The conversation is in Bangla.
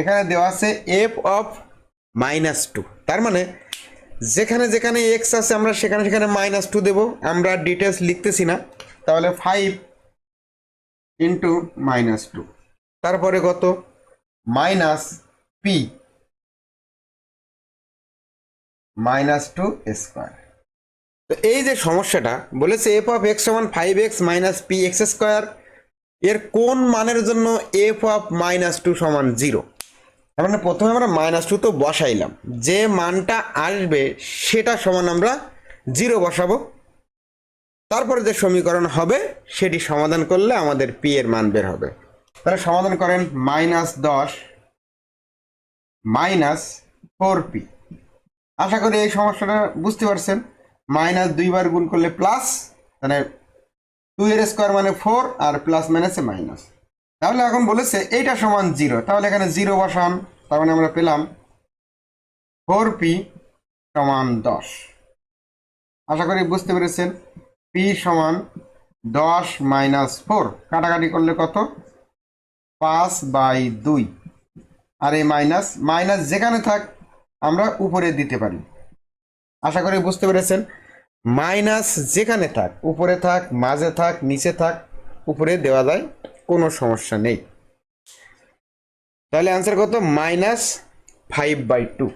এখানে দেওয়া আছে এফ অফ মাইনাস টু তার মানে যেখানে যেখানে এক্স আছে, আমরা সেখানে সেখানে মাইনাস টু দেবো। আমরা ডিটেলস লিখতেছি না। তাহলে ফাইভ ইন্টু মাইনাস টু তারপরে কত? Minus P minus two square তো এই যে সমস্যাটা, বলেছে এফ অফ এক্স সমান five X minus P X square এর কোন মানের জন্য এফ অফ মাইনাস টু সমান জিরো মানে প্রথমে আমরা মাইনাস টু তো বসাইলাম। যে মানটা আসবে, সেটা সমান আমরা জিরো বসাবো। তারপরে যে সমীকরণ হবে, সেটি সমাধান করলে আমাদের পি এর মান বের হবে। তাহলে সমাধান করেন মাইনাস দশ মাইনাস ফোর পি আশা করি এই সমস্যাটা বুঝতে পারছেন। মাইনাস দুইবার গুণ করলে প্লাস মানে টু এর স্কোয়ার মানে ফোর আর প্লাস মাইনাসে মাইনাস। তাহলে এখন বলেছে এইটা সমান জিরো। তাহলে এখানে জিরো বসান, তার মানে আমরা পেলাম ফোর পি সমান দশ। আশা করি বুঝতে পেরেছেন, পি সমান দশ মাইনাস ফোর। কাটাকাটি করলে কত? পাঁচ বাই দুই। আর এই মাইনাস মাইনাস যেখানে থাক আমরা উপরে দিতে পারি। আশা করি বুঝতে পেরেছেন। মাইনাস যেখানে থাক, উপরে থাক, মাঝে থাক, নিচে থাক, উপরে দেওয়া যায়, কোনো সমস্যা নেই। তাহলে অ্যান্সার কত? Minus five by two